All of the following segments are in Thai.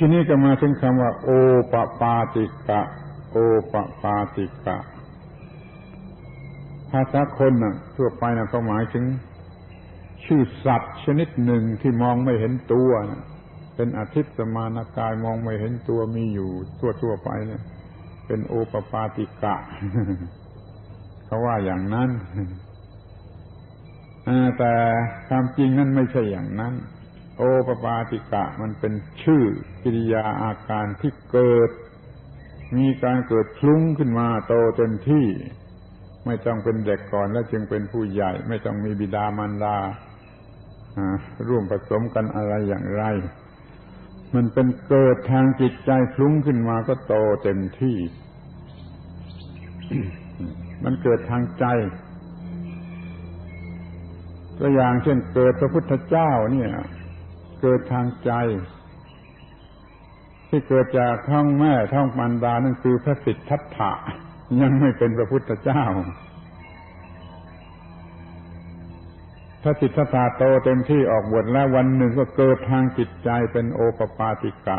ทีนี้ก็มาถึงคำว่า โอปปาติกะ โอปปาติกะ ภาษาคนน่ะ ทั่วไปน่ะเขาหมายถึง ชื่อสัตว์ชนิดหนึ่งที่มองไม่เห็นตัวนะเป็นอาทิตย์สมานากายมองไม่เห็นตัวมีอยู่ทั่วทั่วไปเนี่ย เป็นโอปปาติกะเขาว่าอย่างนั้นแต่ความจริงนั่นไม่ใช่อย่างนั้น โอปปาติกะมันเป็นชื่อกิริยาอาการที่เกิด มีการเกิดพลุ้งขึ้นมาโตเต็มที่ ไม่ต้องเป็นเด็กก่อนแล้วจึงเป็นผู้ใหญ่ ไม่ต้องมีบิดามารดาร่วมผสมกันอะไรอย่างไร มันเป็นเกิดทางจิตใจพลุ้งขึ้นมาก็โตเต็มที่ มันเกิดทางใจตัวอย่างเช่นเกิดพระพุทธเจ้าเนี่ย เกิดทางใจ ที่เกิดจากท้องแม่ท้องมารดานั่นคือพระสิทธัตถะยังไม่เป็นพระพุทธเจ้า พระสิทธัตถะโตเต็มที่ออกบวชแล้ววันหนึ่งก็เกิดทางจิตใจเป็นโอปปาติกะ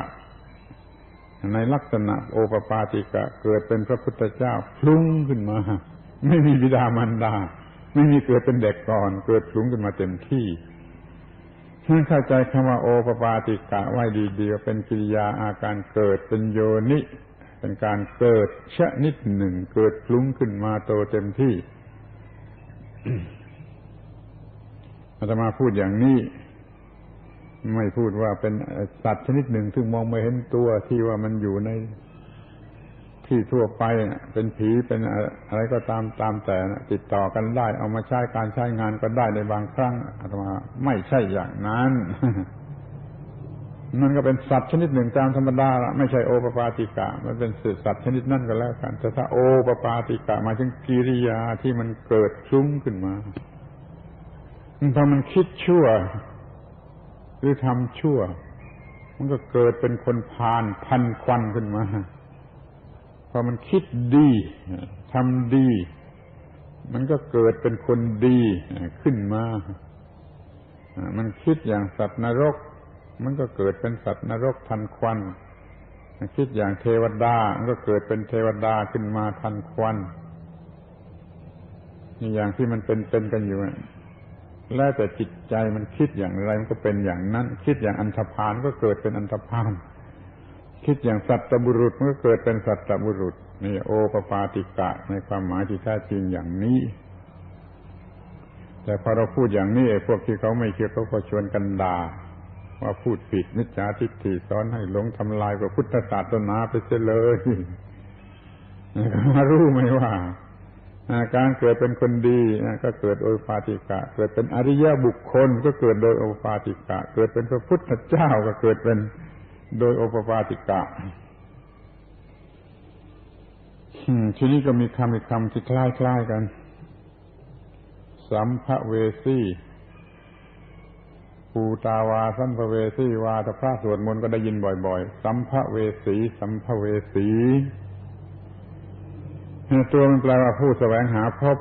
ในลักษณะโอปปาติกะ เกิดเป็นพระพุทธเจ้าพลุ้งขึ้นมา ไม่มีบิดามารดา ไม่มีเกิดเป็นเด็กก่อน เกิดสูงขึ้นมาเต็มที่ ท่านเข้าใจคำว่าโอปปาติกะไว้ดีเดียวเป็นกิริยาอาการเกิดเป็นโยนิ เป็นการเกิดชะนิดหนึ่งเกิดพลุ้งขึ้นมาโตเต็มที่อาตมาพูดอย่างนี้ ไม่พูดว่าเป็นสัตว์ชนิดหนึ่งซึ่งมองไม่เห็นตัวที่ว่ามันอยู่ใน ที่ทั่วไปเป็นผีเป็นอะไรก็ตามตามแต่ติดต่อกันได้ เอามาใช้การใช้งานก็ได้ในบางครั้งอาตมาไม่ใช่อย่างนั้นมันก็เป็นสัตว์ชนิดหนึ่งตามธรรมดาละไม่ใช่โอปปาติกะ มันเป็นสัตว์ชนิดนั่นก็แล้วกันแต่ถ้าโอปปาติกะมาถึงกิริยาที่มันเกิดซุ้งขึ้นมาพอมันคิดชั่ว หรือทำชั่ว มันก็เกิดเป็นคนพานพันควันขึ้นมา พอมันคิดดีทำดี มันก็เกิดเป็นคนดีขึ้นมา มันคิดอย่างสัตว์นรก มันก็เกิดเป็นสัตว์นรกทันควัน คิดอย่างเทวดา มันก็เกิดเป็นเทวดาขึ้นมาทันควันนี่อย่างที่มันเป็นเป็นกันอยู่แล้วแต่จิตใจมันคิดอย่างไรมันก็เป็นอย่างนั้น คิดอย่างอันธพาลก็เกิดเป็นอันธพาล คิดอย่างสัตตบุรุษมันก็เกิดเป็นสัตตบุรุษนี่โอปปาติกะในความหมายที่แท้จริงอย่างนี้ แต่พอเราพูดอย่างนี้ไอ้พวกที่เขาไม่เชื่อเขาก็ชวนกันด่าว่าพูดผิดมิจฉาทิฏฐิสอนให้หลงทำลายพระพุทธศาสนาไปเสียเลยมารู้ไหมว่าการเกิดเป็นคนดีก็เกิดโอปาติกะ เกิดเป็นอริยบุคคล ก็เกิดโดยโอปาติกะ เกิดเป็นพระพุทธเจ้าก็เกิดเป็น โดยโอปปาติกะทีนี้ก็มีคำอีกคำที่คล้ายๆกัน สัมภเวสีปูตาวาสัมภเวสีวาถ้าพระสวดมนต์ก็ได้ยินบ่อยๆ สัมภเวสีสัมภเวสีตัวมันแปลว่าผู้แสวงหาพบ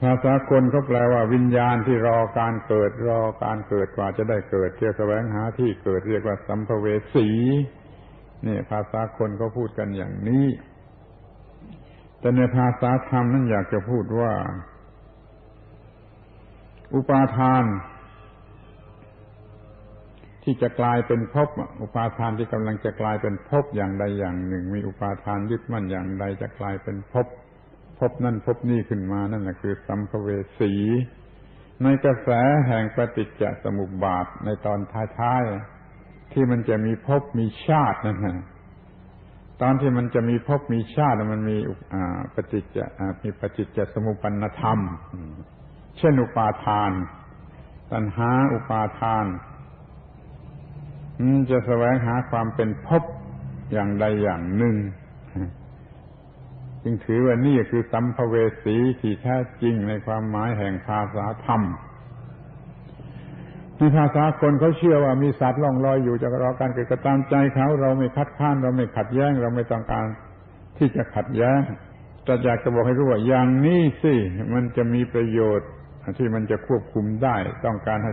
ภาษาคนเขาแปลว่าวิญญาณที่รอการเกิดรอการเกิดกว่าจะได้เกิดเที่ยวแสวงหาที่เกิดเรียกว่าสัมภเวสีนี่ภาษาคนเขาพูดกันอย่างนี้ แต่ในภาษาธรรมนั้นอยากจะพูดว่า อุปาทาน ที่จะกลายเป็นภพอุปาทานที่กำลังจะกลายเป็นภพอย่างใดอย่างหนึ่ง มีอุปาทานยึดมั่นอย่างใดจะกลายเป็นภพ พบนั่นพบนี่ขึ้นมานั่นแหละคือสัมภเวสี ในกระแสแห่งปฏิจจสมุปบาทในตอนท้ายๆที่มันจะมีพบมีชาตินั่นนะตอนที่มันจะมีพบมีชาติมันมีปฏิจจมีปฏิจจสมุปปนธรรม เช่นอุปาทาน ตัณหาอุปาทานจะแสวงหาความเป็นพบอย่างใดอย่างหนึ่ง จึงถือว่านี่คือสัมภเวสีที่แท้จริงในความหมายแห่งภาษาธรรมในภาษาคนเขาเชื่อว่ามีสัตว์ล่องลอยอยู่จะรอการเกิดกระตามใจเขาเราไม่คัดค้านเราไม่ขัดแย้ง เราไม่ต้องการที่จะขัดแย้งแต่อยากจะบอกให้รู้ว่าอย่างนี้สิมันจะมีประโยชน์ที่มันจะควบคุมได้ ต้องการให้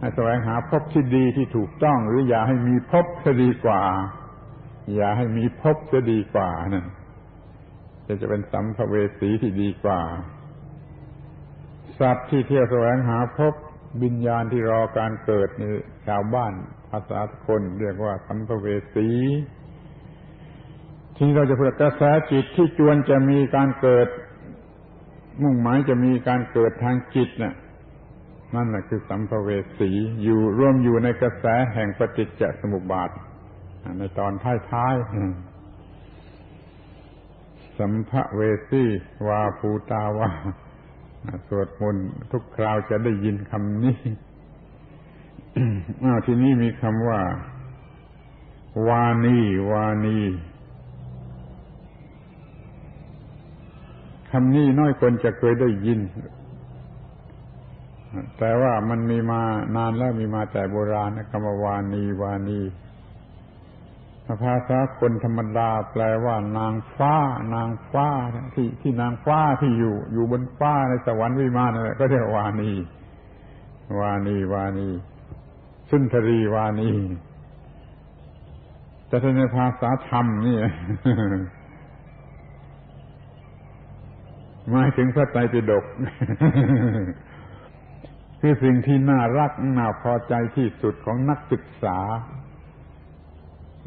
ให้แสวงหาพบที่ดีที่ถูกต้อง หรืออย่าให้มีพบจะดีกว่า อย่าให้มีพบจะดีกว่านั่น จะจะเป็นสัมภเวสีที่ดีกว่า สัตว์ที่เที่ยวแสวงหาพบวิญญาณที่รอการเกิดในชาวบ้านภาษาคนเรียกว่าสัมภเวสีที่เราจะพูดกระแสจิตที่จวนจะมีการเกิด มุ่งหมายจะมีการเกิดทางจิตน่ะนั่นแหละคือสัมภเวสีอยู่ร่วมอยู่ในกระแสแห่งปฏิจจสมุปบาทในตอนท้ายๆ สัมภเวสีวาภูตาวาสวดมนต์ทุกคราวจะได้ยินคำนี้อาที่นี้มีคำว่า วานีวานีคำนี้น้อยคนจะเคยได้ยิน แต่ว่ามันมีมานานแล้วมีมาแต่โบราณนะคำว่าวานีวานี ภาษาคนธรรมดาแปลว่านางฟ้า นางฟ้าที่ที่นางฟ้าที่อยู่ อยู่บนฟ้าในสวรรค์วิมานนั่นแหละก็เรียกวานี วานีวานีสุนทรีวานีแต่ในภาษาธรรมนี่หมายถึงพระไตรปิฎกคือสิ่งที่น่ารักน่าพอใจที่สุดของนักศึกษา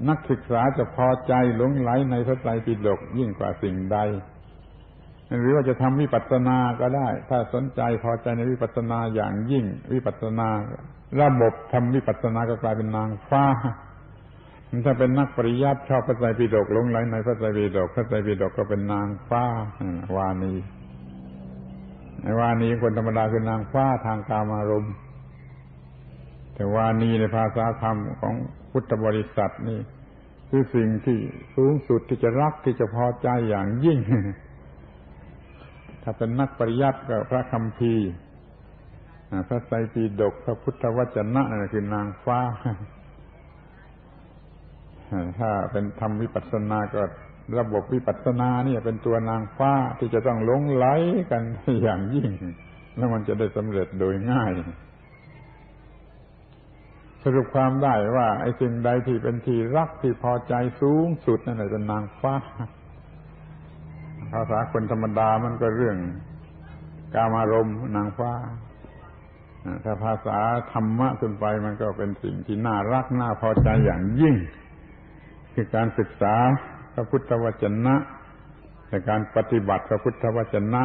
นักศึกษาจะพอใจหลงไหลในพระไตรปิฎกยิ่งกว่าสิ่งใด หรือว่าจะทำวิปัสสนาก็ได้ ถ้าสนใจพอใจในวิปัสสนาอย่างยิ่ง วิปัสสนา ระบบทำวิปัสสนาก็กลายเป็นนางฟ้าถ้าเป็นนักปริยัติชอบพระไตรปิฎกหลงไหลในพระไตรปิฎกพระไตรปิฎกก็เป็นนางฟ้าวานีวานีคนธรรมดาคือนางฟ้าทางกามารมณ์แต่วานีในภาษาธรรมของ พุทธบริษัทนี่คือสิ่งที่สูงสุดที่จะรักที่จะพอใจอย่างยิ่ง ถ้าเป็นนักปริยัติก็พระคำพีพระไตรปิฎกพระพุทธวจนะคือนางฟ้า ถ้าเป็นทำวิปัสสนาก็ระบบวิปัสสนาเนี่ยเป็นตัวนางฟ้าที่จะต้องลงไหลกันอย่างยิ่ง แล้วมันจะได้สำเร็จโดยง่าย สรุปความได้ว่า ไอ้สิ่งใดที่เป็นที่รักที่พอใจสูงสุดนั่นแหละเป็นนางฟ้า ภาษาคนธรรมดามันก็เรื่องกามารมณ์นางฟ้าถ้าภาษาธรรมะขึ้นไปมันก็เป็นสิ่งที่น่ารักน่าพอใจอย่างยิ่ง คือการศึกษาพระพุทธวจนะแต่การปฏิบัติพระพุทธวจนะ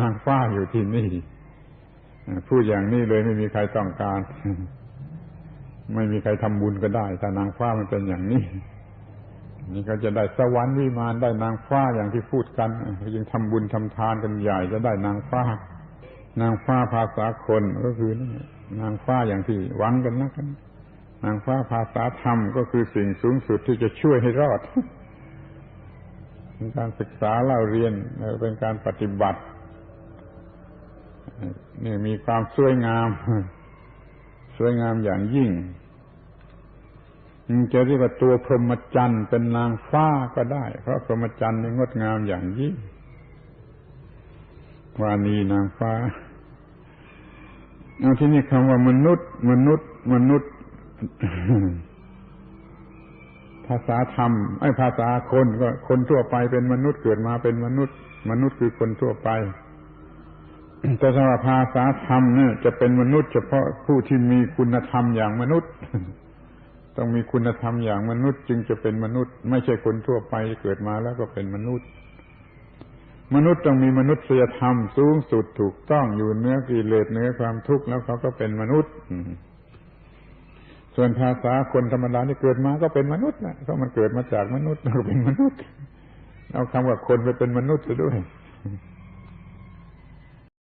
นางฟ้าอยู่ที่นี่พูดอย่างนี้เลยไม่มีใครต้องการ ไม่มีใครทำบุญก็ได้ ถ้านางฟ้ามันเป็นอย่างนี้ นี่ก็จะได้สวรรค์วิมานได้นางฟ้าอย่างที่พูดกันยังทำบุญทำทานกันใหญ่จะได้นางฟ้า นางฟ้าภาษาคนก็คือ นางฟ้าอย่างที่หวังกันนะกัน นางฟ้าภาษาธรรมก็คือสิ่งสูงสุดที่จะช่วยให้รอดเป็นการศึกษาเล่าเรียนเป็นการปฏิบัตินี่มีความสวยงาม สวยงามอย่างยิ่ง จะเรียกว่าตัวพรหมจรรย์เป็นนางฟ้าก็ได้ เพราะพรหมจรรย์นี่งดงามอย่างยิ่งวานีนางฟ้าเอาที่นี่คำว่ามนุษย์ มนุษย์ มนุษย์ ภาษาธรรมไอ้ภาษาคนก็คนทั่วไปเป็นมนุษย์เกิดมาเป็นมนุษย์ มนุษย์คือคนทั่วไปแต่สำหรับภาษาธรรมเนี่ยจะเป็นมนุษย์ เฉพาะผู้ที่มีคุณธรรมอย่างมนุษย์ ต้องมีคุณธรรมอย่างมนุษย์จึงจะเป็นมนุษย์ ไม่ใช่คนทั่วไปเกิดมาแล้วก็เป็นมนุษย์ มนุษย์ต้องมีมนุษยธรรมสูงสุดถูกต้องอยู่เนื้อกิเลสเนื้อความทุกข์แล้วเขาก็เป็นมนุษย์ส่วนภาษาคนธรรมดาที่เกิดมาก็เป็นมนุษย์นะเพราะมันเกิดมาจากมนุษย์เราเป็นมนุษย์เอาคำว่าคนไปเป็นมนุษย์ซะด้วย